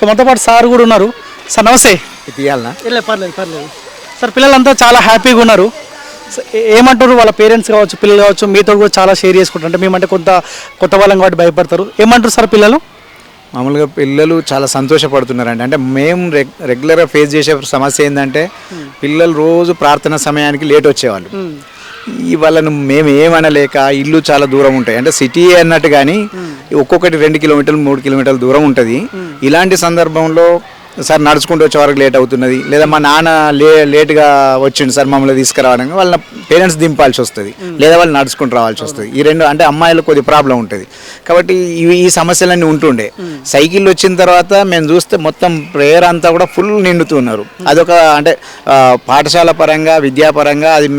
So మనతో పాటు sir కూడా ఉన్నారు. సార్ నమస్తే. తీయాలనా వెళ్ళే పర్లేదు పర్లేదు. సార్ పిల్లలంతా చాలా హ్యాపీగా ఉన్నారు. ఏమంటారు వాళ్ళ పేరెంట్స్ కావచ్చు పిల్లలు కావచ్చు మీతో కూడా చాలా షేర్ చేసుకుంటారు. అంటే మేమంటే కొంత కొత్త వాళ్ళం కాబట్టి భయపడతారు. ఏమంటారు సార్ పిల్లలు? మామూలుగా పిల్లలు చాలా సంతోషపడుతున్నారండి. అంటే మేము రెగ్ రెగ్యులర్గా ఫేస్ చేసే సమస్య ఏంటంటే పిల్లలు రోజు ప్రార్థన సమయానికి లేట్ వచ్చేవాళ్ళు. వాళ్ళను మేము ఏమనలేక ఇల్లు చాలా దూరం ఉంటాయి. అంటే సిటీ అన్నట్టు కానీ ఒక్కొక్కటి రెండు కిలోమీటర్లు మూడు కిలోమీటర్ల దూరం ఉంటుంది. ఇలాంటి సందర్భంలో సార్ నడుచుకుంటూ వచ్చే వరకు లేట్ అవుతున్నది. లేదా మా నాన్న లే లేట్గా వచ్చిండు సార్ మమ్మల్ని తీసుకురావడానికి వాళ్ళ పేరెంట్స్ దింపాల్సి వస్తుంది. లేదా వాళ్ళు నడుచుకుంటూ రావాల్సి వస్తుంది. ఈ రెండు అంటే అమ్మాయిలకు కొద్ది ప్రాబ్లం ఉంటుంది. కాబట్టి ఇవి ఈ సమస్యలన్నీ ఉంటుండే. సైకిల్ వచ్చిన తర్వాత మేము చూస్తే మొత్తం ప్రేయర్ అంతా కూడా ఫుల్ నిండుతున్నారు. అదొక అంటే పాఠశాల పరంగా విద్యాపరంగా అది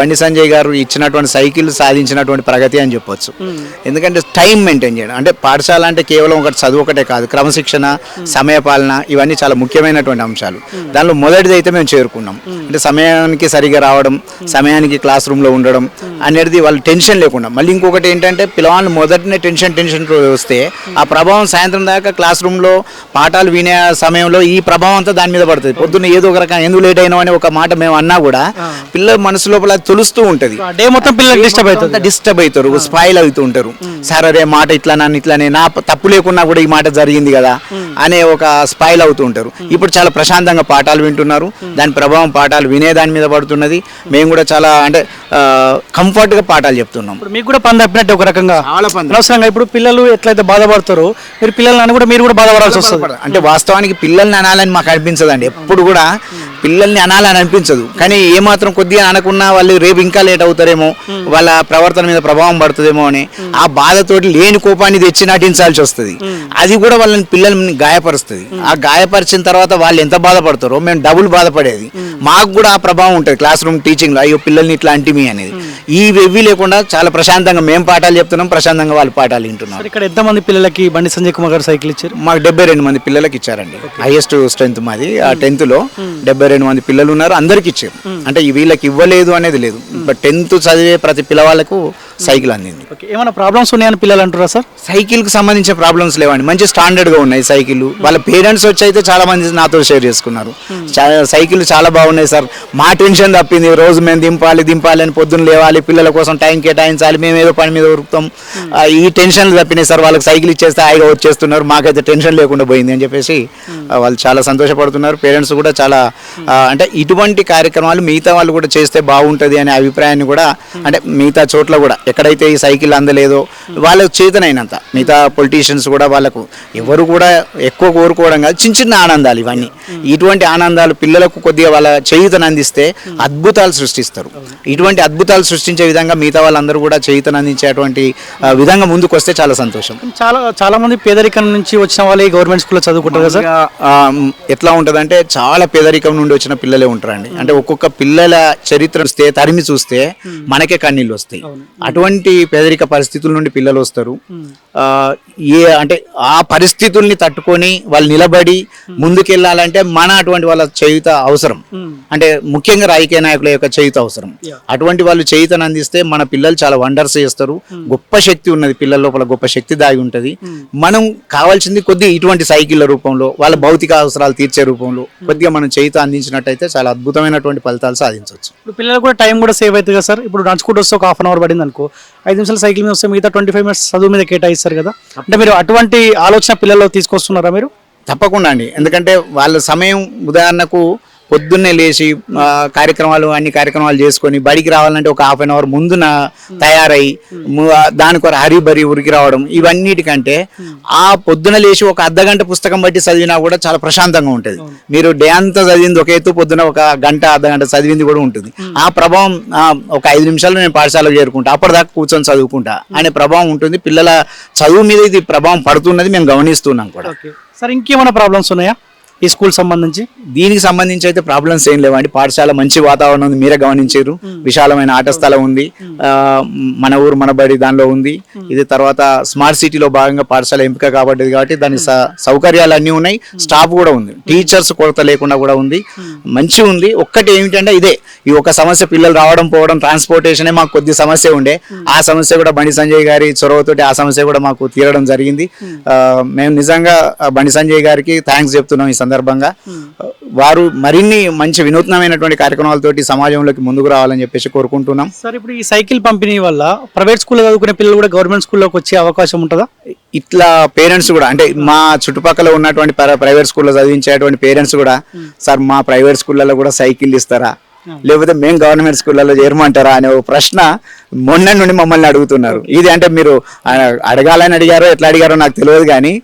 బండి సంజయ్ గారు ఇచ్చినటువంటి సైకిల్ సాధించినటువంటి ప్రగతి అని చెప్పొచ్చు. ఎందుకంటే టైం మెయింటైన్ చేయడం. అంటే పాఠశాల అంటే కేవలం ఒకటి చదువు ఒకటే కాదు. క్రమశిక్షణ సమయపాలన ఇవన్నీ చాలా ముఖ్యమైనటువంటి అంశాలు. దానిలో మొదటిది అయితే మేము చేరుకున్నాం. అంటే సమయానికి సరిగా రావడం సమయానికి క్లాస్ రూమ్లో ఉండడం అనేది వాళ్ళు టెన్షన్ లేకుండా. మళ్ళీ ఇంకొకటి ఏంటంటే పిల్లవాళ్ళు మొదటినే టెన్షన్ టెన్షన్ వస్తే ఆ ప్రభావం సాయంత్రం దాకా క్లాస్ రూమ్లో పాఠాలు వినే సమయంలో ఈ ప్రభావం అంతా దాని మీద పడుతుంది. పొద్దున్న ఏదో ఒక రకం ఎందుకు లేట్ అయినావు అని ఒక మాట మేము అన్నా కూడా పిల్లల మనసు లోపల తెలుస్తూ ఉంటుంది. డే మొత్తం పిల్లలు డిస్టర్బ్ అవుతుంది డిస్టర్బ్ అవుతారు. స్పాయిల్ అవుతూ ఉంటారు. సార్ అరే మాట ఇట్లా నన్ను ఇట్లానే నా తప్పు లేకున్నా కూడా ఈ మాట జరిగింది కదా. అనే ఒక స్పాయిల్ అవుతూ ఉంటారు. ఇప్పుడు చాలా ప్రశాంతంగా పాఠాలు వింటున్నారు. దాని ప్రభావం పాఠాలు వినే దాని మీద పడుతున్నది. మేము కూడా చాలా అంటే కంఫర్ట్గా పాఠాలు చెప్తున్నాం. మీకు కూడా పని తప్పినట్టు ఒక రకంగా. అనవసరంగా ఇప్పుడు పిల్లలు ఎట్లయితే బాధపడతారో మీరు పిల్లల్ని కూడా మీరు కూడా బాధపడాల్సి వస్తుంది. అంటే వాస్తవానికి పిల్లల్ని అనాలని మాకు అనిపించదండి. ఎప్పుడు కూడా పిల్లల్ని అనాలని అనిపించదు. కానీ ఏమాత్రం కొద్దిగా అనకున్నా వాళ్ళు రేపు ఇంకా లేట్ అవుతారేమో వాళ్ళ ప్రవర్తన మీద ప్రభావం పడుతుందేమో అని ఆ బాధతోటి లేని కోపాన్ని తెచ్చి నటించాల్సి వస్తుంది. అది కూడా వాళ్ళని పిల్లల్ని గాయపరుస్తుంది. ఆ గాయపరిచిన తర్వాత వాళ్ళు ఎంత బాధపడతారో మేము డబుల్ బాధపడేది. మాకు కూడా ఆ ప్రభావం ఉంటుంది. క్లాస్ రూమ్ టీచింగ్లో అయ్యో పిల్లల్ని ఇట్లా అంటిమి అనేది. ఈ వెవ్వి లేకుండా చాలా ప్రశాంతంగా మేము పాఠాలు చెప్తున్నాం ప్రశాంతంగా వాళ్ళు పాఠాలు వింటున్నారు. ఇక్కడ ఎంతమంది పిల్లలకి బండి సంజయ్ కుమార్ గారు సైకిల్ ఇచ్చారు? మాకు డెబ్బై రెండు మంది పిల్లలకి ఇచ్చారండి. హైయెస్ట్ స్ట్రెంత్ మాది ఆ టెన్త్లో డెబ్బై రెండు మంది పిల్లలు ఉన్నారు అందరికి ఇచ్చారు. అంటే ఈ వీళ్ళకి ఇవ్వలేదు అనేది లేదు. బట్ టెన్త్ చదివే ప్రతి పిల్లవాళ్ళకు సైకిల్ అందింది. ఓకే. ఏమైనా ప్రాబ్లమ్స్ ఉన్నాయని పిల్లలు అంటారా సార్? సైకిల్కి సంబంధించిన ప్రాబ్లమ్స్ లేవండి. మంచి స్టాండర్డ్గా ఉన్నాయి సైకిల్ వాళ్ళ పేరెంట్స్ వచ్చి అయితే చాలా మంది నాతో షేర్ చేసుకున్నారు. సైకిల్ చాలా బాగున్నాయి సార్. మా టెన్షన్ తప్పింది. రోజు మేము దింపాలి దింపాలి అని పొద్దున్న లేవాలి పిల్లల కోసం టైం కేటాయించాలి మేము ఏదో పని మీద ఉరుకుతాం. ఈ టెన్షన్లు తప్పినాయి సార్ వాళ్ళకి సైకిల్ ఇచ్చేస్తే హాయిగా వచ్చేస్తున్నారు. మాకైతే టెన్షన్ లేకుండా పోయింది అని చెప్పేసి వాళ్ళు చాలా సంతోషపడుతున్నారు. పేరెంట్స్ కూడా చాలా అంటే ఇటువంటి కార్యక్రమాలు మిగతా వాళ్ళు కూడా చేస్తే బాగుంటుంది అనే అభిప్రాయాన్ని కూడా అంటే మిగతా చోట్ల కూడా ఎక్కడైతే ఈ సైకిల్ అందలేదో వాళ్ళకు చేతనైనంత మిగతా పొలిటీషియన్స్ కూడా వాళ్ళకు ఎవరు కూడా ఎక్కువ కోరుకోవడం కాదు చిన్న చిన్న ఆనందాలు ఇవన్నీ. ఇటువంటి ఆనందాలు పిల్లలకు కొద్దిగా వాళ్ళ చేయుతను అందిస్తే అద్భుతాలు సృష్టిస్తారు. ఇటువంటి అద్భుతాలు సృష్టించే విధంగా మిగతా వాళ్ళందరూ కూడా చేయుతను అందించేటువంటి విధంగా ముందుకు వస్తే చాలా సంతోషం. చాలా చాలా మంది పేదరికం నుంచి వచ్చిన వాళ్ళే గవర్నమెంట్ స్కూల్లో చదువుకుంటారు కదా ఎట్లా ఉంటదంటే చాలా పేదరికం నుండి వచ్చిన పిల్లలే ఉంటారండి. అంటే ఒక్కొక్క పిల్లల చరిత్ర చూస్తే తరిమి చూస్తే మనకే కన్నీళ్ళు వస్తాయి. అటువంటి పేదరిక పరిస్థితుల నుండి పిల్లలు వస్తారు. ఏ అంటే ఆ పరిస్థితుల్ని తట్టుకొని వాళ్ళు నిలబడి ముందుకెళ్ళాలంటే మన అటువంటి వాళ్ళ చేయుత అవసరం. అంటే ముఖ్యంగా రాజకీయ నాయకుల యొక్క చేయుత అవసరం. అటువంటి వాళ్ళు చేయుతను అందిస్తే మన పిల్లలు చాలా వండర్స్ చేస్తారు. గొప్ప శక్తి ఉన్నది పిల్లల లోపల గొప్ప శక్తి దాగి ఉంటది. మనం కావాల్సింది కొద్ది ఇటువంటి సైకిళ్ళ రూపంలో వాళ్ళ భౌతిక అవసరాలు తీర్చే రూపంలో కొద్దిగా మనం చేయితో అందించినట్టయితే చాలా అద్భుతమైనటువంటి ఫలితాలు సాధించవచ్చు. ఇప్పుడు పిల్లలకు కూడా టైం కూడా సేవ్ అవుతుంది కదా సార్? ఇప్పుడు నడుచుకుంటూ వస్తే ఒక హాఫ్ అన్ అవర్ పడింది అనుకో ఐదు నిమిషాలు సైకిల్ మీద వస్తే మిగతా ట్వంటీ ఫైవ్ మినిట్స్ చదువు మీద కేటాయిస్తారు కదా? అంటే మీరు అటువంటి ఆలోచన పిల్లల్లో తీసుకొస్తున్నారా మీరు? తప్పకుండా అండి. ఎందుకంటే వాళ్ళ సమయం ఉదాహరణకు పొద్దున్నే లేచి కార్యక్రమాలు అన్ని కార్యక్రమాలు చేసుకొని బడికి రావాలంటే ఒక హాఫ్ అన్ అవర్ ముందున తయారై ము- దానికి ఒక హరి బరి ఉరికి రావడం ఇవన్నిటికంటే ఆ పొద్దున లేచి ఒక అర్ధగంట పుస్తకం బట్టి చదివినా కూడా చాలా ప్రశాంతంగా ఉంటుంది. మీరు డే అంతా చదివింది ఒక ఎత్తు పొద్దున ఒక గంట అర్ధగంట చదివింది కూడా ఉంటుంది. ఆ ప్రభావం ఒక ఐదు నిమిషాలు నేను పాఠశాలకు చేరుకుంటా అప్పటిదాకా కూర్చొని చదువుకుంటా అనే ప్రభావం ఉంటుంది. పిల్లల చదువు మీద ఇది ప్రభావం పడుతున్నది మేము గమనిస్తున్నాం కూడా. సరే సార్ ఇంకేమైనా ప్రాబ్లమ్స్ ఉన్నాయా? ఈ స్కూల్ సంబంధించి? దీనికి సంబంధించి అయితే ప్రాబ్లమ్స్ ఏం లేవండి. పాఠశాల మంచి వాతావరణం ఉంది. మీరే గమనించారు విశాలమైన ఆట స్థలం ఉంది. మన ఊరు మన బడి దానిలో ఉంది. ఇది తర్వాత స్మార్ట్ సిటీలో భాగంగా పాఠశాల ఎంపిక కాబట్టిది కాబట్టి దాని సౌకర్యాలు అన్నీ ఉన్నాయి. స్టాఫ్ కూడా ఉంది. టీచర్స్ కొరత లేకుండా కూడా ఉంది. మంచి ఉంది. ఒక్కటి ఏమిటంటే ఇదే. ఈ ఒక సమస్య పిల్లలు రావడం పోవడం ట్రాన్స్పోర్టేషన్ మాకు కొద్ది సమస్య ఉండే. ఆ సమస్య కూడా బండి సంజయ్ గారి చొరవతోటి ఆ సమస్య కూడా మాకు తీరడం జరిగింది. మేము. నిజంగా బండి సంజయ్ గారికి థ్యాంక్స్ చెప్తున్నాం ఈ సందర్భంగా వారు మరిన్ని మంచి వినూత్నమైనటువంటి కార్యక్రమాలతోటి సమాజంలోకి ముందుకు రావాలని చెప్పేసి కోరుకుంటున్నాం. సార్ ఇప్పుడు ఈ సైకిల్ పంపిణీ వల్ల ప్రైవేట్ స్కూల్లో చదువుకునే పిల్లలు కూడా గవర్నమెంట్ స్కూల్లోకి వచ్చే అవకాశం ఉంటుందా? ఇట్లా పేరెంట్స్ కూడా అంటే మా చుట్టుపక్కల ఉన్నటువంటి ప్ర- ప్రైవేట్ స్కూల్లో చదివించేటువంటి పేరెంట్స్ కూడా సార్ మా ప్రైవేట్ స్కూళ్ళలో కూడా సైకిల్ ఇస్తారా? లేకపోతే మేము గవర్నమెంట్ స్కూళ్ళలో చేరమంటారా అనే ఒక ప్రశ్న మొన్న నుండి మమ్మల్ని అడుగుతున్నారు. ఇది అంటే మీరు అడగాలని అడిగారో ఎట్లా అడిగారో నాకు తెలియదు కానీ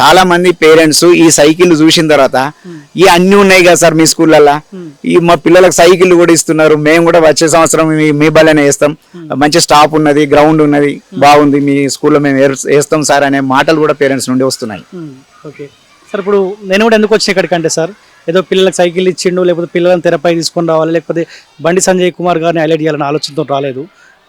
చాలా మంది పేరెంట్స్ ఈ సైకిల్ చూసిన తర్వాత ఈ అన్ని ఉన్నాయి కదా సార్ మీ స్కూళ్ళల్లో. ఈ మా పిల్లలకు సైకిల్ కూడా ఇస్తున్నారు. మేము కూడా వచ్చే సంవత్సరం మీ- బల్లనే వేస్తాం. మంచి స్టాఫ్ ఉన్నది గ్రౌండ్ ఉన్నది బాగుంది. మీ స్కూల్లో మేము వేస్తాం సార్ అనే మాటలు కూడా పేరెంట్స్ నుండి వస్తున్నాయి. ఓకే. సార్ ఇప్పుడు నేను కూడా ఎందుకు వచ్చిన ఇక్కడికంటే సార్ ఏదో పిల్లలకు సైకిల్ ఇచ్చిండు లేకపోతే పిల్లలను తెరపై తీసుకొని రావాలి లేకపోతే బండి సంజయ్ కుమార్ గారిని హైలైట్ చేయాలని ఆలోచనతో రాలేదు.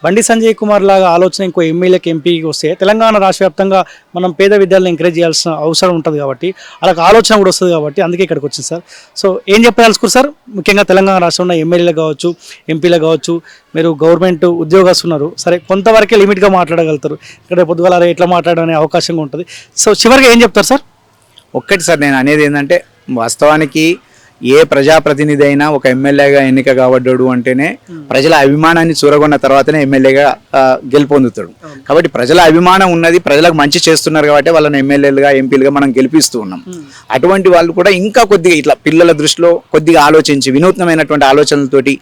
బండి సంజయ్ కుమార్ లాగా ఆలోచన ఇంకో ఎమ్మెల్యేకి ఎంపీకి వస్తే తెలంగాణ రాష్ట్ర వ్యాప్తంగా మనం పేద విద్యార్థులను ఎంకరేజ్ చేయాల్సిన అవసరం ఉంటుంది కాబట్టి అలా ఆలోచన కూడా వస్తుంది కాబట్టి అందుకే ఇక్కడికి వచ్చింది సార్. సో ఏం చెప్పదలుచుకోరు సార్? ముఖ్యంగా తెలంగాణ రాష్ట్రంలో ఎమ్మెల్యేలు కావచ్చు ఎంపీలు కావచ్చు మీరు గవర్నమెంట్ ఉద్యోగస్తులు ఉన్నారు. సరే కొంతవరకే లిమిట్గా మాట్లాడగలుగుతారు. ఇక్కడ పొద్దుగాల ఎట్లా మాట్లాడనే అవకాశంగా ఉంటుంది. సో చివరిగా ఏం చెప్తారు సార్? ఒక్కటి సార్ నేను అనేది ఏంటంటే వాస్తవానికి ఏ ప్రజాప్రతినిధి అయినా ఒక ఎమ్మెల్యేగా ఎన్నిక కాబడ్డాడు అంటేనే ప్రజల అభిమానాన్ని చూరగొన్న తర్వాతనే ఎమ్మెల్యేగా గెలుపొందుతాడు. కాబట్టి ప్రజల అభిమానం ఉన్నది ప్రజలకు మంచి చేస్తున్నారు కాబట్టి వాళ్ళని ఎమ్మెల్యేలుగా ఎంపీలుగా మనం గెలిపిస్తూ ఉన్నాం. అటువంటి వాళ్ళు కూడా ఇంకా కొద్దిగా ఇట్లా పిల్లల దృష్టిలో కొద్దిగా ఆలోచించి వినూత్నమైనటువంటి ఆలోచనలతోటి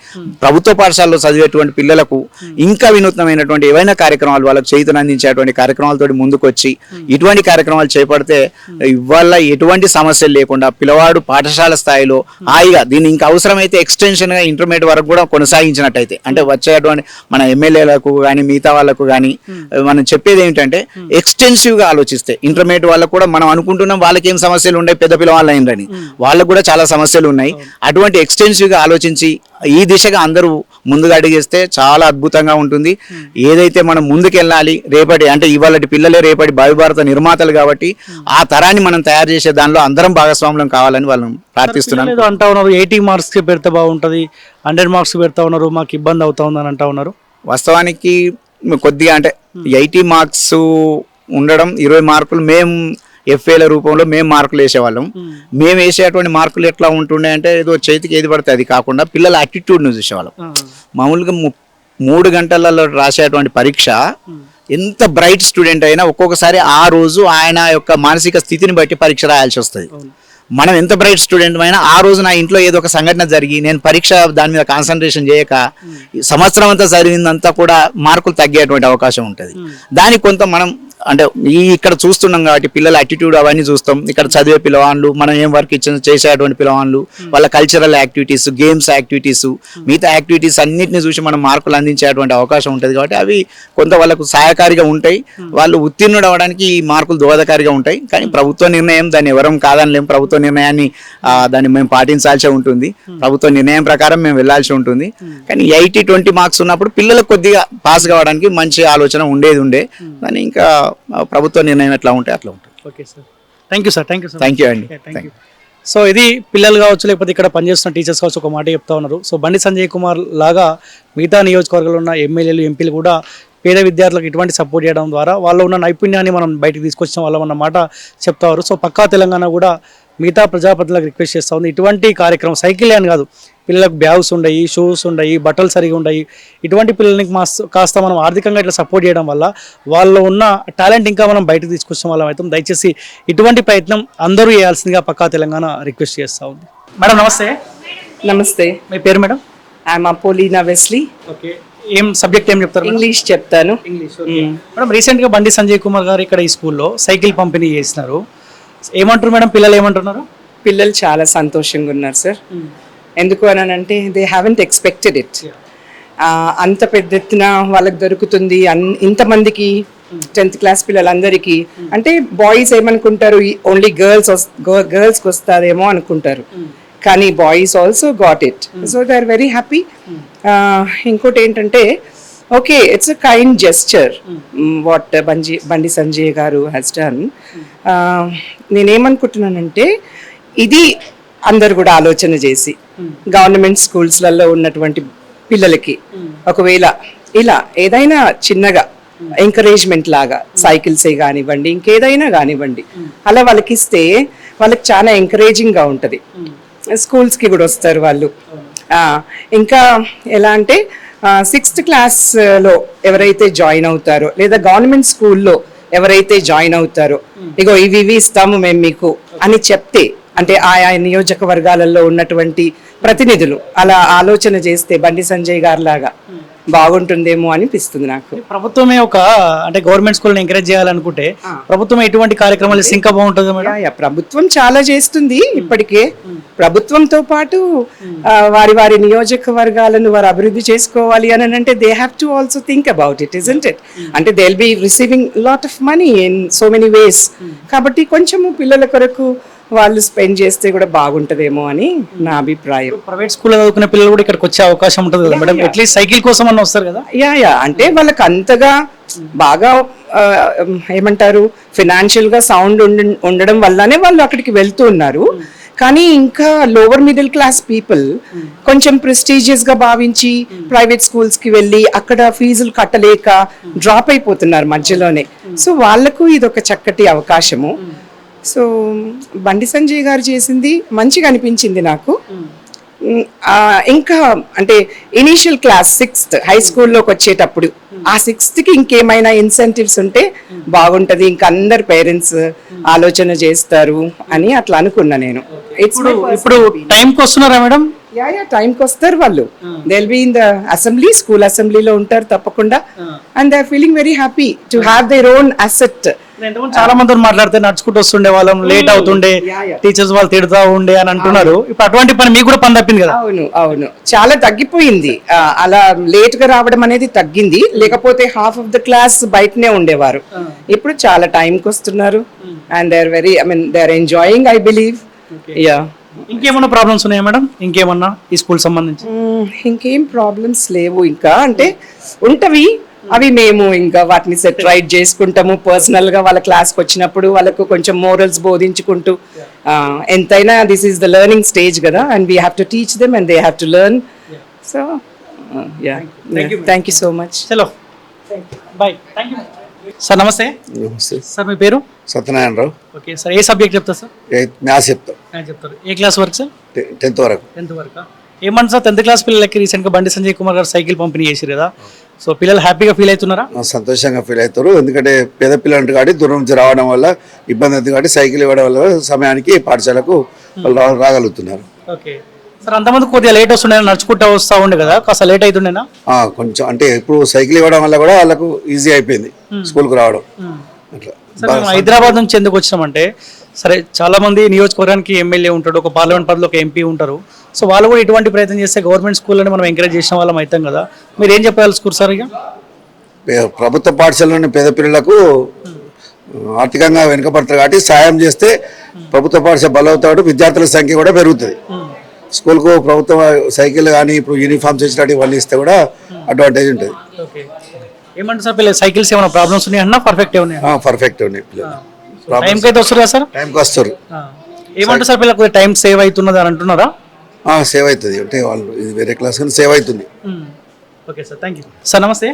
ప్రభుత్వ పాఠశాలలో చదివేటువంటి పిల్లలకు ఇంకా వినూత్నమైనటువంటి ఏవైనా కార్యక్రమాలు వాళ్ళకు చేతులు అందించేటువంటి కార్యక్రమాలతోటి ముందుకొచ్చి ఇటువంటి కార్యక్రమాలు చేపడితే ఇవాళ ఎటువంటి సమస్యలు లేకుండా పిల్లవాడు పాఠశాల స్థాయిలో హాయిగా దీన్ని ఇంకా అవసరమైతే ఎక్స్టెన్షన్గా ఇంటర్మీడియట్ వరకు కూడా కొనసాగించినట్టయితే అంటే వచ్చేటువంటి మన ఎమ్మెల్యేలకు కానీ మిగతా వాళ్ళకు కానీ మనం చెప్పేది ఏంటంటే ఎక్స్టెన్సివ్గా ఆలోచిస్తే ఇంటర్మీడియట్ వాళ్ళకు కూడా మనం అనుకుంటున్నాం వాళ్ళకి ఏం సమస్యలు ఉన్నాయి పెద్ద పిల్లవాళ్ళు అయిందని వాళ్ళకు కూడా చాలా సమస్యలు ఉన్నాయి. అటువంటి ఎక్స్టెన్సివ్గా ఆలోచించి ఈ దిశగా అందరూ ముందుగా అడిగేస్తే చాలా అద్భుతంగా ఉంటుంది. ఏదైతే మనం ముందుకెళ్ళాలి రేపటి అంటే ఇవాళ పిల్లలే రేపటి భావిభారత నిర్మాతలు కాబట్టి ఆ తరాన్ని మనం తయారు చేసే దానిలో అందరం భాగస్వాములం కావాలని వాళ్ళని ప్రార్థిస్తున్నాను అంటా ఉన్నారు ఎయిటీ మార్క్స్కి పెడితే బాగుంటది హండ్రెడ్ మార్క్స్ పెడతా ఉన్నారు మాకు ఇబ్బంది అవుతా ఉందని అంటా ఉన్నారు. వాస్తవానికి కొద్దిగా అంటే ఎయిటీ మార్క్స్ ఉండడం ఇరవై మార్కులు మేము ఎఫ్ఏల రూపంలో మేము మార్కులు వేసేవాళ్ళం. మేము. వేసేటువంటి మార్కులు ఎట్లా ఉంటుండే అంటే ఏదో చేతికి ఏది పడితే అది కాకుండా పిల్లల యాటిట్యూడ్ను చూసేవాళ్ళం. మామూలుగా మూడు గంటలలో రాసేటువంటి పరీక్ష ఎంత బ్రైట్ స్టూడెంట్ అయినా ఒక్కొక్కసారి ఆ రోజు ఆయన యొక్క మానసిక స్థితిని బట్టి పరీక్ష రాయాల్సి వస్తుంది. మనం ఎంత బ్రైట్ స్టూడెంట్ అయినా ఆ రోజు నా ఇంట్లో ఏదో ఒక సంఘటన జరిగి నేను పరీక్ష దాని మీద కాన్సన్ట్రేషన్ చేయక సంవత్సరం అంతా జరిగిందంతా కూడా మార్కులు తగ్గేటువంటి అవకాశం ఉంటుంది. దానికి కొంత మనం అంటే ఈ ఇక్కడ చూస్తున్నాం కాబట్టి పిల్లల అటిట్యూడ్ అవన్నీ చూస్తాం. ఇక్కడ చదివే పిల్లవాళ్ళు మనం ఏం వర్క్ ఇచ్చిన చేసేటువంటి పిల్లవాళ్ళు వాళ్ళ కల్చరల్ యాక్టివిటీస్ గేమ్స్ యాక్టివిటీస్ మిగతా యాక్టివిటీస్ అన్నిటిని చూసి మనం మార్కులు అందించేటువంటి అవకాశం ఉంటుంది కాబట్టి అవి కొంత వాళ్ళకు సహాయకారిగా ఉంటాయి. వాళ్ళు ఉత్తీర్ణుడు అవ్వడానికి ఈ మార్కులు దోహదకారిగా ఉంటాయి. కానీ ప్రభుత్వ నిర్ణయం దాన్ని ఎవరం కాదనిలేం ప్రభుత్వ నిర్ణయాన్ని దాన్ని మేము పాటించాల్సి ఉంటుంది. ప్రభుత్వ నిర్ణయం ప్రకారం మేము వెళ్ళాల్సి ఉంటుంది. కానీ ఎయిటీ ట్వంటీ మార్క్స్ ఉన్నప్పుడు పిల్లలకు కొద్దిగా పాస్ కావడానికి మంచి ఆలోచన ఉండేది ఉండే. కానీ ఇంకా ప్రభుత్వ నిర్ణయం ఎట్లా ఉంటే అట్లా ఉంటుంది. Okay sir. Thank you sir thank you sir thank you అండి. థ్యాంక్ యూ సో ఇది పిల్లలు కావచ్చు లేకపోతే ఇక్కడ పనిచేస్తున్న టీచర్స్ కావచ్చు ఒక మాట చెప్తా ఉన్నారు. సో బండి సంజయ్ కుమార్ లాగా మిగతా నియోజకవర్గంలో ఉన్న ఎమ్మెల్యేలు ఎంపీలు కూడా పేద విద్యార్థులకు ఇటువంటి సపోర్ట్ చేయడం ద్వారా వాళ్ళలో ఉన్న నైపుణ్యాన్ని మనం బయటకు తీసుకొచ్చిన వాళ్ళం అన్న మాట చెప్తారు. సో పక్కా తెలంగాణ కూడా మిగతా ప్రజాప్రతినిధులకు రిక్వెస్ట్ చేస్తూ ఉంది. ఇటువంటి కార్యక్రమం సైకిల్ అని కాదు. పిల్లలకు బ్యాగ్స్ ఉండయి షూస్ ఉండయి బట్టలు సరిగా ఉండయి. ఇటువంటి పిల్లల్ని మాస్- కాస్త మనం ఆర్థికంగా ఇట్లా సపోర్ట్ చేయడం వల్ల వాళ్ళు ఉన్న టాలెంట్ ఇంకా మనం బయటకు తీసుకొచ్చిన వాళ్ళం అవుతాం. దయచేసి ఇటువంటి ప్రయత్నం అందరూ చేయాల్సిందిగా పక్కా తెలంగాణ రిక్వెస్ట్ చేస్తూ ఉంది. మేడం నమస్తే. నమస్తే. మీ పేరు madam? I'm Apolina Wesley okay ఏం సబ్జెక్ట్ ఏం చెప్తారు? ఇంగ్లీష్ చెప్తాను. English okay. మేడం రీసెంట్గా బండి సంజయ్ కుమార్ గారు ఇక్కడ ఈ స్కూల్లో సైకిల్ పంపిణీ చేసినారు. ఏమంటారు మేడం? పిల్లలు ఏమంటున్నారు? పిల్లలు చాలా సంతోషంగా ఉన్నారు సార్ ఎందుకు అని అంటే దే హ్యావెంట్ ఎక్స్పెక్టెడ్ ఇట్ అంత పెద్ద ఎత్తున వాళ్ళకి దొరుకుతుంది. అన్ ఇంతమందికి టెన్త్ క్లాస్ పిల్లలందరికీ. అంటే బాయ్స్ ఏమనుకుంటారు? ఓన్లీ గర్ల్స్ గర్ల్స్కి వస్తారేమో అనుకుంటారు. కానీ boys also got it so they are very happy ఇంకోటి ఏంటంటే okay it's a kind gesture what Banji Bandi Sanjay గారు హ్యాస్ డన్ నేనేమనుకుంటున్నానంటే ఇది అందరు కూడా ఆలోచన చేసి గవర్నమెంట్ స్కూల్స్లలో ఉన్నటువంటి పిల్లలకి ఒకవేళ ఇలా ఏదైనా చిన్నగా ఎంకరేజ్మెంట్ లాగా సైకిల్సే కానివ్వండి ఇంకేదైనా కానివ్వండి అలా వాళ్ళకి ఇస్తే వాళ్ళకి చాలా ఎంకరేజింగ్గా ఉంటుంది. స్కూల్స్కి కూడా వస్తారు వాళ్ళు. ఇంకా ఎలా అంటే సిక్స్త్ క్లాస్లో ఎవరైతే జాయిన్ అవుతారో లేదా గవర్నమెంట్ స్కూల్లో ఎవరైతే జాయిన్ అవుతారో ఇగో ఇవి ఇవి ఇస్తాము మేము మీకు అని చెప్తే అంటే ఆయా నియోజకవర్గాలలో ఉన్నటువంటి ప్రతినిధులు అలా ఆలోచన చేస్తే బండి సంజయ్ గారు లాగా బాగుంటుందేమో అనిపిస్తుంది నాకు. ప్రభుత్వమే ఒక అంటే గవర్నమెంట్ స్కూల్ని ఎంకరేజ్ చేయాలనుకుంటే ప్రభుత్వం ఎటువంటి కార్యక్రమాలు ఇంకా బాగుంటుంది ప్రభుత్వం చాలా చేస్తుంది ఇప్పటికే. ప్రభుత్వంతో పాటు వారి వారి నియోజకవర్గాలను వారు అభివృద్ధి చేసుకోవాలి అని అంటే they have to also think about it isn't it అంటే they will be receiving lot of money in so many ways కాబట్టి కొంచెము పిల్లల కొరకు వాళ్ళు స్పెండ్ చేస్తే కూడా బాగుంటదేమో అని నా అభిప్రాయం. ప్రైవేట్ స్కూల్లో చదువుకునే పిల్లలు కూడా ఇక్కడికి వచ్చే అవకాశం ఉంటుంది కదా మేడం అట్లీస్ట్ సైకిల్ కోసం అన్న వస్తారు కదా? యా యా అంటే వాళ్ళకి అంతగా బాగా ఏమంటారు ఫినాన్షియల్గా సౌండ్ ఉండడం వల్లనే వాళ్ళు అక్కడికి వెళ్తూ ఉన్నారు. కానీ ఇంకా లోవర్ మిడిల్ క్లాస్ పీపుల్ కొంచెం ప్రెస్టీజియస్గా భావించి ప్రైవేట్ స్కూల్స్కి వెళ్ళి అక్కడ ఫీజులు కట్టలేక డ్రాప్ అయిపోతున్నారు మధ్యలోనే. సో వాళ్ళకు ఇది ఒక చక్కటి అవకాశము. సో బండి సంజయ్ గారు చేసింది మంచిగా అనిపించింది నాకు. ఇంకా అంటే ఇనీషియల్ క్లాస్ సిక్స్త్ హై స్కూల్లోకి వచ్చేటప్పుడు ఆ సిక్స్త్కి ఇంకేమైనా ఇన్సెంటివ్స్ ఉంటే బాగుంటది ఇంకా అందరు పేరెంట్స్ ఆలోచన చేస్తారు అని అట్లా అనుకున్నా నేను. ఇట్స్ ఇప్పుడు టైంకి వస్తున్నారా మేడం? యా యా టైంకి వస్తారు వాళ్ళు. They be in the assembly school అసెంబ్లీలో ఉంటారు తప్పకుండా. And they feeling very happy to have their own asset చాలా మంది మాట్లాడితే నడుచుకుంటూ వస్తుండే వాళ్ళం లేట్ అవుతుండే. టీచర్స్ వాళ్ళు తిడుతూ ఉండే అని అంటున్నారు. ఇప్పుడు అటువంటి పని మీకు కూడా పని తప్పింది కదా? అవును అవును. చాలా తగ్గిపోయింది. అలా లేట్గా రావడం అనేది తగ్గింది. లేకపోతే హాఫ్ ఆఫ్ ద క్లాస్ బయటనే ఉండేవారు. ఇప్పుడు చాలా టైంకి వస్తున్నారు. And they are very I mean they are enjoying I believe yeah ఇంకేమన్నా ప్రాబ్లమ్స్ ఉన్నాయా మేడం ఇంకేమన్నా ఈ స్కూల్ సంబంధించి? ఇంకేం ప్రాబ్లమ్స్ లేవు ఇంకా. అంటే ఉంటవి అవి మేము ఇంకా వాటిని సెట్ రైట్ చేసుకుంటాము. పర్సనల్గా వాళ్ళ క్లాస్కి వచ్చినప్పుడు వాళ్ళకు కొంచెం మోరల్స్ బోధించుకుంటూ ఎంతైనా this is the learning stage కదా and we have to teach them and they have to learn so yeah thank you so much చలో బాయ్ థ్యాంక్ యూ సార్ నమస్తే నమస్తే సార్ మీ పేరు? సత్యనారాయణరావు. ఓకే సార్ ఏ సబ్జెక్ట్ చెప్తారు సార్ మ్యాథ్స్ చెప్తా. నేను చెప్తారు. ఏ క్లాస్ వరకు సార్ టెన్త్ వరకు. టెన్త్ వరకు? ఏమన్నా సార్ టెన్త్ క్లాస్ పిల్లలకి రీసెంట్గా బండి సంజయ్ కుమార్ గారు సైకిల్ పంపిణీ చేశారు కదా. సో పిల్లలు హ్యాపీగా ఫీల్ అవుతున్నారా? సంతోషంగా ఫీల్ అవుతారు. ఎందుకంటే పేద పిల్లలు కాబట్టి దూరం నుంచి రావడం వల్ల ఇబ్బంది అవుతుంది కాబట్టి సైకిల్ ఇవ్వడం వల్ల సమయానికి పాఠశాలకు రాగలుగుతున్నారు. ఓకే. సార్ అంతమంది కొద్దిగా లేట్ వస్తుండే నడుచుకుంటా వస్తూ ఉండే కదా? కాస్త లేట్ అవుతుండేనా కొంచెం అంటే ఇప్పుడు సైకిల్ ఇవ్వడం వల్ల కూడా వాళ్ళకు ఈజీ అయిపోయింది స్కూల్కి రావడం. అట్లా. సార్ మేము హైదరాబాద్ నుంచి ఎందుకు వచ్చినామంటే సరే చాలా మంది నియోజకవర్గానికి ఎమ్మెల్యే ఉంటాడు ఒక పార్లమెంట్ పరిధిలో ఒక ఎంపీ ఉంటారు. సో వాళ్ళు కూడా ఇటువంటి ప్రయత్నం చేస్తే గవర్నమెంట్ స్కూల్ని మనం ఎంకరేజ్ చేసిన వాళ్ళం అవుతాం కదా. మీరు ఏం చెప్పగలుగుతారు సార్ ఇక? ప్రభుత్వ పాఠశాలలోని పేద పిల్లలకు ఆర్థికంగా వెనుకబడతారు కాబట్టి సాయం చేస్తే ప్రభుత్వ పాఠశాల బలవుతాడు విద్యార్థుల సంఖ్య కూడా పెరుగుతుంది. స్కూల్కు ప్రభుత్వ సైకిల్ కానీ ఇప్పుడు యూనిఫామ్స్ ఇచ్చినట్టు ఇవన్నీ ఇస్తే కూడా అడ్వాంటేజ్ ఉంటుంది. ఓకే. ఏమంటారు సార్ పిల్లలు సైకిల్స్ ఏమైనా ప్రాబ్లమ్స్ ఉన్నాయన్నా పర్ఫెక్ట్ ఉన్నాయా? పర్ఫెక్ట్ ఉన్నాయి పిల్లలు. టైంకి అయితే వస్తారు సార్? టైంకి వస్తారు ఏమంటారు సార్ పిల్లలకు టైం సేవ్ అవుతున్నది అని అంటున్నారా? సేవ్ అవుతుంది. అంటే వాళ్ళు ఇది వేరే క్లాస్ కానీ సేవ్ అవుతుంది. Okay sir thank you sir నమస్తే.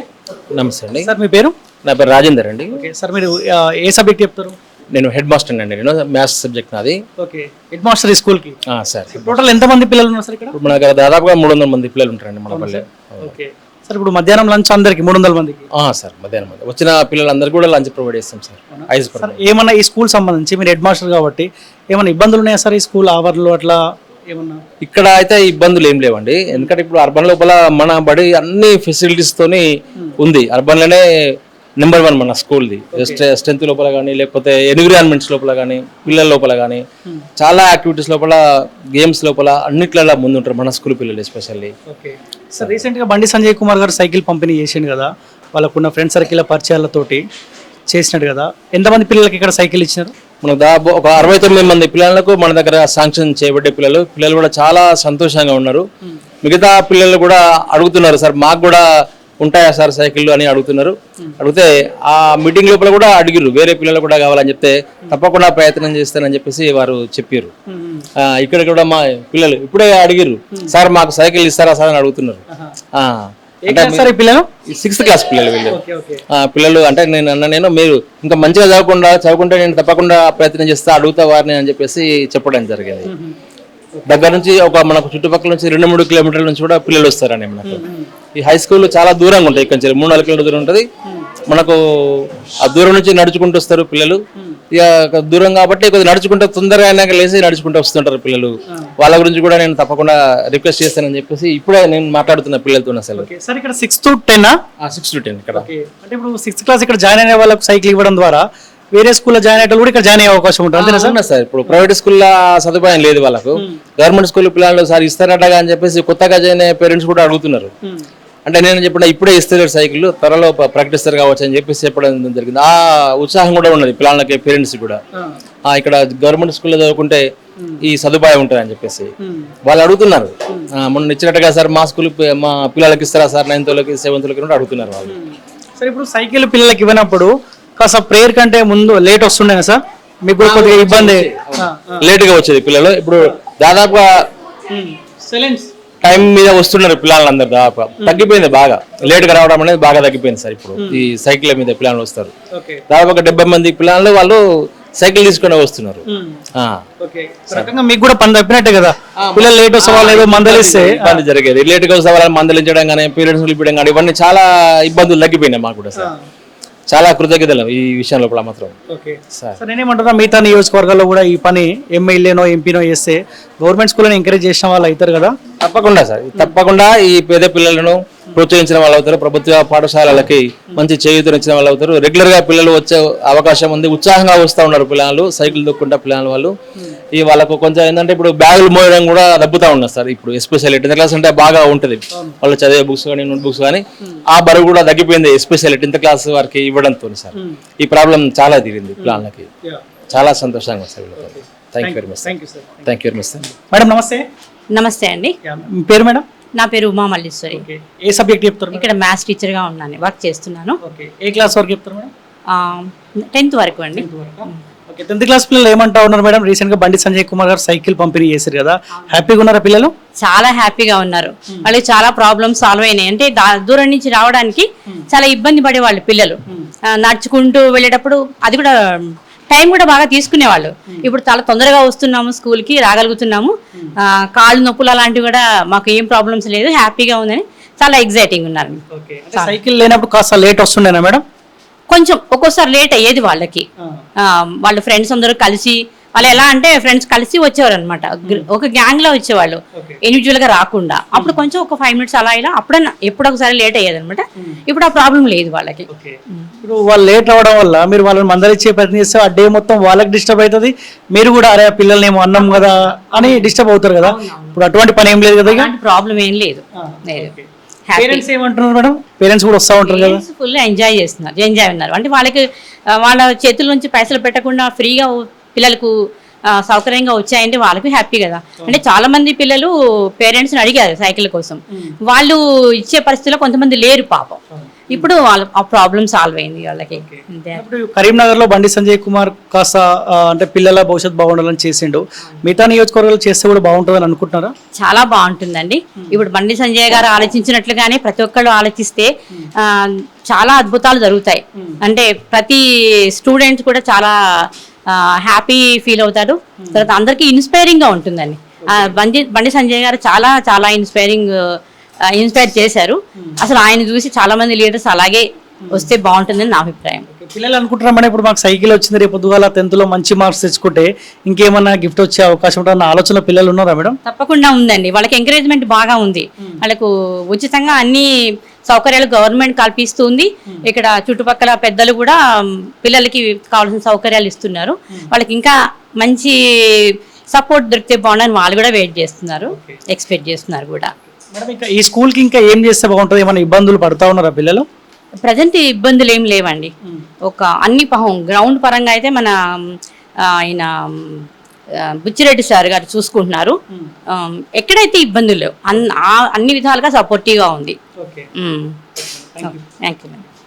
నమస్తే అండి. సార్ మీ పేరు? నా పేరు రాజేందర్ అండి. ఓకే సార్ మీరు ఆ, ఏ సబ్జెక్ట్ చెప్తారు? నేను హెడ్ మాస్టర్ అండి. నేను మ్యాథ్స్ సబ్జెక్ట్ నాది. ఓకే హెడ్ మాస్టర్ ఈ స్కూల్కి ఆ, సార్. టోటల్ ఎంతమంది పిల్లలు ఉన్నారు సార్ ఇక్కడ? మన దగ్గర దాదాపుగా మూడు వందల మంది పిల్లలు ఉంటారండి మన పల్లె. ఓకే. సార్ ఇప్పుడు మధ్యాహ్నం లంచ్ అందరికి మూడు వందల మందికి? ఆ, సార్ మధ్యాహ్నం మంది వచ్చిన పిల్లలందరికీ కూడా లంచ్ ప్రొవైడ్ చేస్తాం సార్. ఐదు సార్ ఏమన్నా ఈ స్కూల్ సంబంధించి మీరు హెడ్ మాస్టర్ కాబట్టి ఏమైనా ఇబ్బందులు ఉన్నాయా సార్ ఈ స్కూల్ ఆవర్లు అట్లా? ఏమన్నా? ఇక్కడ అయితే ఇబ్బందులు ఏం లేవండి. ఎందుకంటే ఇప్పుడు అర్బన్ లోపల మన బడి అన్ని ఫెసిలిటీస్ తోని ఉంది. అర్బన్లోనే నెంబర్ వన్ మన స్కూల్ది. స్ట్రెంత్ లోపల కానీ లేకపోతే ఎన్విరాన్మెంట్స్ లోపల కానీ పిల్లల లోపల కానీ చాలా యాక్టివిటీస్ లోపల గేమ్స్ లోపల అన్నిట్లలో ముందు ఉంటారు మన స్కూల్ పిల్లలు ఎస్పెషల్లీ సార్ రీసెంట్గా బండి సంజయ్ కుమార్ గారు సైకిల్ పంపిణీ చేసిండు కదా. వాళ్ళకున్న ఫ్రెండ్ సర్కిల్ పరిచయాలతోటి చేసినట్టు కదా. ఎంతమంది పిల్లలకి ఇక్కడ సైకిల్ ఇచ్చినారు? మనకు దాదాపు ఒక అరవై తొమ్మిది మంది పిల్లలకు మన దగ్గర శాంక్షన్ చేయబడ్డే పిల్లలు. పిల్లలు కూడా చాలా సంతోషంగా ఉన్నారు. మిగతా పిల్లలు కూడా అడుగుతున్నారు సార్ మాకు కూడా ఉంటాయా సార్ సైకిళ్ళు? అని అడుగుతున్నారు. అడిగితే ఆ మీటింగ్ లోపల కూడా అడిగిర్రు వేరే పిల్లలు కూడా కావాలని చెప్తే తప్పకుండా ప్రయత్నం చేస్తానని చెప్పేసి వారు చెప్పారు ఇక్కడ కూడా మా పిల్లలు ఇప్పుడే అడిగిర్రు సార్ మాకు సైకిల్ ఇస్తారా సార్? అని అడుగుతున్నారు. పిల్లలు? సిక్స్త్ క్లాస్ పిల్లలు వీళ్ళు. పిల్లలు అంటే నేను అన్న నేను మీరు ఇంకా మంచిగా చదవకుండా చదువుకుంటే నేను తప్పకుండా ప్రయత్నం చేస్తా అడుగుతా వారిని అని చెప్పేసి చెప్పడం జరిగింది. దగ్గర నుంచి ఒక మనకు చుట్టుపక్కల నుంచి రెండు మూడు కిలోమీటర్ల నుంచి కూడా పిల్లలు వస్తారండి మనకు. ఈ హై స్కూల్ చాలా దూరంగా ఉంటాయి ఇక్కడ నుంచి మూడు నాలుగు కిలోమీటర్ దూరం ఉంటుంది. మనకు ఆ దూరం నుంచి నడుచుకుంటూ వస్తారు పిల్లలు. ఇక దూరం కాబట్టి కొద్దిగా నడుచుకుంటూ తొందరగా అయినాక లేచి నడుచుకుంటూ వస్తుంటారు పిల్లలు. వాళ్ళ గురించి కూడా నేను తప్పకుండా రిక్వెస్ట్ చేస్తానని చెప్పేసి ఇప్పుడే నేను మాట్లాడుతున్న పిల్లలతో అసలు. సార్ ఇక్కడ six to ten six to ten ఇక్కడ. అంటే ఇప్పుడు సిక్స్త్ క్లాస్ ఇక్కడ జాయిన్ అయిన వాళ్ళకి సైకిల్ ఇవ్వడం ద్వారా వేరే స్కూల్లో జాయిన్ అయ్యేటప్పుడు కూడా ఇక్కడ జాయిన్ అయ్యే అవకాశం ఉంటుంది అంతేనా సార్? సార్ ఇప్పుడు ప్రైవేట్ స్కూల్లో సదుపాయం లేదు వాళ్ళకు. గవర్నమెంట్ స్కూల్ పిల్లలు సార్ ఇస్తారటగా అని చెప్పేసి కొత్తగా జాయిన్ అయ్యే పేరెంట్స్ కూడా అడుగుతున్నారు. అంటే నేను చెప్పిన ఇప్పుడే ఇస్తారు సైకిల్ త్వరలో ప్రకటిస్తారు కావచ్చు అని చెప్పేసి చెప్పడం జరిగింది. ఆ ఉత్సాహం కూడా ఉన్నది పిల్లలకి పేరెంట్స్ కూడా. ఇక్కడ గవర్నమెంట్ స్కూల్లో చదువుకుంటే ఈ సదుపాయం ఉంటుంది అని చెప్పేసి వాళ్ళు అడుగుతున్నారు. మొన్న ఇచ్చినట్టుగా సార్ మా స్కూల్ మా పిల్లలకి ఇస్తారా సార్? నైన్త్ సెవెంత్ కూడా అడుగుతున్నారు వాళ్ళు. సార్ ఇప్పుడు సైకిల్ పిల్లలకి ఇవ్వనప్పుడు కాస్త ప్రేయర్ కంటే ముందు లేట్ వస్తుండేనా సార్? మీకు కొద్దిగా ఇబ్బంది. లేట్గా వచ్చేది పిల్లలు. ఇప్పుడు దాదాపుగా టైం మీద వస్తున్నారు పిల్లలందరూ దాదాపు తగ్గిపోయింది బాగా. లేట్గా రావడం అనేది బాగా తగ్గిపోయింది సార్ ఇప్పుడు ఈ సైకిల్ మీద పిల్లలు వస్తారు. దాదాపు ఒక డెబ్బై మంది పిల్లలు వాళ్ళు సైకిల్ తీసుకుని వస్తున్నారు. మీకు కూడా పని తప్పినట్టే కదా. పిల్లలు లేట్ వస్తే వాళ్ళు ఏదో మందలిస్తే ఇబ్బంది జరిగేది. లేట్గా వస్తే వాళ్ళని మందలించడం కానీ పేరెంట్స్ పిలిపించడం కానీ ఇవన్నీ చాలా ఇబ్బందులు తగ్గిపోయినాయి మాకు కూడా సార్. చాలా కృతజ్ఞతలు ఈ విషయం లోపల మాత్రం. ఓకే. సార్. సార్ నేనేమంటున్నా మిగతా నియోజకవర్గాల్లో కూడా ఈ పని ఎమ్మెల్యేనో ఎంపీనో చేస్తే గవర్నమెంట్ స్కూల్ని ఎంకరేజ్ చేసిన వాళ్ళు అవుతారు కదా? తప్పకుండా సార్. తప్పకుండా ఈ పేద పిల్లలను ప్రోత్సహించిన వాళ్ళు అవుతారు. ప్రభుత్వ పాఠశాలలకి మంచి చేయూతనిచ్చిన వాళ్ళు అవుతారు. రెగ్యులర్గా పిల్లలు వచ్చే అవకాశం ఉంది. ఉత్సాహంగా వస్తూ ఉన్నారు పిల్లలు. సైకిల్ దొక్కుంటా పిల్లల వాళ్ళు. ఈ వాళ్ళకు కొంచెం ఏంటంటే ఇప్పుడు బ్యాగులు మోయడం కూడా తగ్గుతా ఉన్నారు సార్. ఇప్పుడు ఎస్పెషల్లీ టెన్త్ క్లాస్ అంటే బాగా ఉంటుంది. వాళ్ళు చదివే బుక్స్ కానీ నోట్ బుక్స్ కానీ ఆ బరువు కూడా తగ్గిపోయింది ఎస్పెషల్లీ టెన్త్ క్లాస్ వారికి ఇవ్వడంతో సార్. ఈ ప్రాబ్లం చాలా తీరింది పిల్లలకి చాలా సంతోషంగా sir thank you very much thank you sir thank you very much sir madam నమస్తే. నమస్తే అండి. పేరు మేడం నా పేరు ఉమా మల్లీశ్వరి. ఏ సబ్జెక్ట్ చెప్తారు ఇక్కడ మ్యాథ్స్ టీచర్గా ఉన్నాను. వర్క్ చేస్తున్నాను. ఏ క్లాస్ వరకు చెప్తారు మేడం టెన్త్ వరకు అండి. ఓకే టెన్త్ క్లాస్ పిల్లలు ఏమంటా ఉన్నారు మేడం? రీసెంట్గా బండి సంజయ్ కుమార్ గారు సైకిల్ పంపిణీ చేశారు కదా. హ్యాపీగా ఉన్నారా పిల్లలు? చాలా హ్యాపీగా ఉన్నారు. వాళ్ళకి చాలా ప్రాబ్లమ్స్ సాల్వ్ అయినాయి. అంటే దూరం నుంచి రావడానికి చాలా ఇబ్బంది పడేవాళ్ళు పిల్లలు. ఆ, నడుచుకుంటూ వెళ్ళేటప్పుడు అది కూడా టైం కూడా బాగా తీసుకునేవాళ్ళు. ఇప్పుడు చాలా తొందరగా వస్తున్నాము స్కూల్కి రాగలుగుతున్నాము. కాళ్ళు నొప్పులు అలాంటివి కూడా మాకు ఏం ప్రాబ్లమ్స్ లేదు. హ్యాపీగా ఉందని చాలా ఎగ్జైటింగ్ ఉన్నారు. సైకిల్ లేనప్పుడు కాస్త లేట్ వస్తుండేనా మేడం? కొంచెం ఒక్కోసారి లేట్ అయ్యేది వాళ్ళకి. వాళ్ళ ఫ్రెండ్స్ అందరూ కలిసి వాళ్ళు ఎలా అంటే ఫ్రెండ్స్ కలిసి వచ్చేవారు అనమాట ఒక గ్యాంగ్లో వచ్చేవాళ్ళు. ఇండివిజువల్గా రాకుండా. అప్పుడు కొంచెం ఒక ఫైవ్ మినిట్స్ అలా ఇలా అప్పుడన్నా ఎప్పుడు ఒకసారి లేట్ అయ్యేది అనమాట ఇప్పుడు ఆ ప్రాబ్లం లేదు వాళ్ళకి. ఇప్పుడు వాళ్ళు లేట్ అవ్వడం వల్ల మీరు వాళ్ళని మందలిచ్చే ప్రయత్నం చేస్తే ఆ డే మొత్తం వాళ్ళకి డిస్టర్బ్ అవుతుంది మీరు కూడా అరే పిల్లల్ని ఏమో అన్నాం కదా అని డిస్టర్బ్ అవుతారు కదా. ఇప్పుడు అటువంటి పని ఏం లేదు కదా ప్రాబ్లం ఏం లేదు. లేదు. పేరెంట్స్ ఏమంటున్నారు మేడం? పేరెంట్స్ కూడా వస్తూ ఉంటారు కదా? ఫుల్ ఎంజాయ్ చేస్తున్నారు. ఎంజాయ్ ఉన్నారు. అంటే వాళ్ళకి వాళ్ళ చేతుల నుంచి పైసలు పెట్టకుండా ఫ్రీగా పిల్లలకు సౌకర్యంగా వచ్చాయంటే వాళ్ళకి హ్యాపీ కదా. అంటే చాలా మంది పిల్లలు పేరెంట్స్ అడిగారు సైకిల్ కోసం. వాళ్ళు ఇచ్చే పరిస్థితిలో కొంతమంది లేరు పాపం. ఇప్పుడు వాళ్ళ ఆ ప్రాబ్లం సాల్వ్ అయింది వాళ్ళకి. ఇప్పుడు కరీంనగర్లో బండి సంజయ్ కుమార్ కాస్త అంటే పిల్లల భవిష్యత్తు బాగుండాలని చేసిండు. మిగతా నియోజకవర్గాలు చేస్తే కూడా బాగుంటుందని అనుకుంటున్నారా? చాలా బాగుంటుందండి. ఇప్పుడు బండి సంజయ్ గారు ఆలోచించినట్లుగానే ప్రతి ఒక్కళ్ళు ఆలోచిస్తే ఆ, చాలా అద్భుతాలు జరుగుతాయి. అంటే ప్రతి స్టూడెంట్ కూడా చాలా హ్యాపీ ఫీల్ అవుతారు. తర్వాత అందరికీ ఇన్స్పైరింగ్గా ఉంటుందండి. బండి బండి సంజయ్ గారు చాలా చాలా ఇన్స్పైరింగ్ ఇన్స్పైర్ చేశారు. అసలు ఆయన చూసి చాలా మంది లీడర్స్ అలాగే వస్తే బాగుంటుందని నా అభిప్రాయం. పిల్లలు అనుకుంటున్నాం మేడం? ఇప్పుడు మాకు సైకిల్ వచ్చింది రేపు పొద్దుగాల టెన్త్లో మంచి మార్క్స్ తెచ్చుకుంటే ఇంకేమన్నా గిఫ్ట్ వచ్చే అవకాశం ఉంటుందన్న ఆలోచన పిల్లలు ఉన్నారా మేడం? తప్పకుండా ఉందండి. వాళ్ళకి ఎంకరేజ్మెంట్ బాగా ఉంది. వాళ్ళకు ఉచితంగా అన్ని సౌకర్యాలు గవర్నమెంట్ కల్పిస్తుంది. ఇక్కడ చుట్టుపక్కల పెద్దలు కూడా పిల్లలకి కావాల్సిన సౌకర్యాలు ఇస్తున్నారు. వాళ్ళకి ఇంకా మంచి సపోర్ట్ దొరికితే బాగుండని వాళ్ళు కూడా వెయిట్ చేస్తున్నారు. ఎక్స్పెక్ట్ చేస్తున్నారు కూడా. మేడం ఇంకా ఈ స్కూల్కి ఇంకా ఏం చేస్తే బాగుంటుంది? ఏమైనా ఇబ్బందులు పడతా ఉన్నారా పిల్లలు? ప్రజెంట్ ఇబ్బందులు ఏం లేవండి. ఒక అన్ని పహం గ్రౌండ్ పరంగా అయితే మన ఆయన బుచ్చిరెడ్డి సార్ గారు చూసుకుంటున్నారు. ఎక్కడైతే ఇబ్బందులు అన్ని విధాలుగా సపోర్టివ్గా ఉంది. ఓకే. Thank you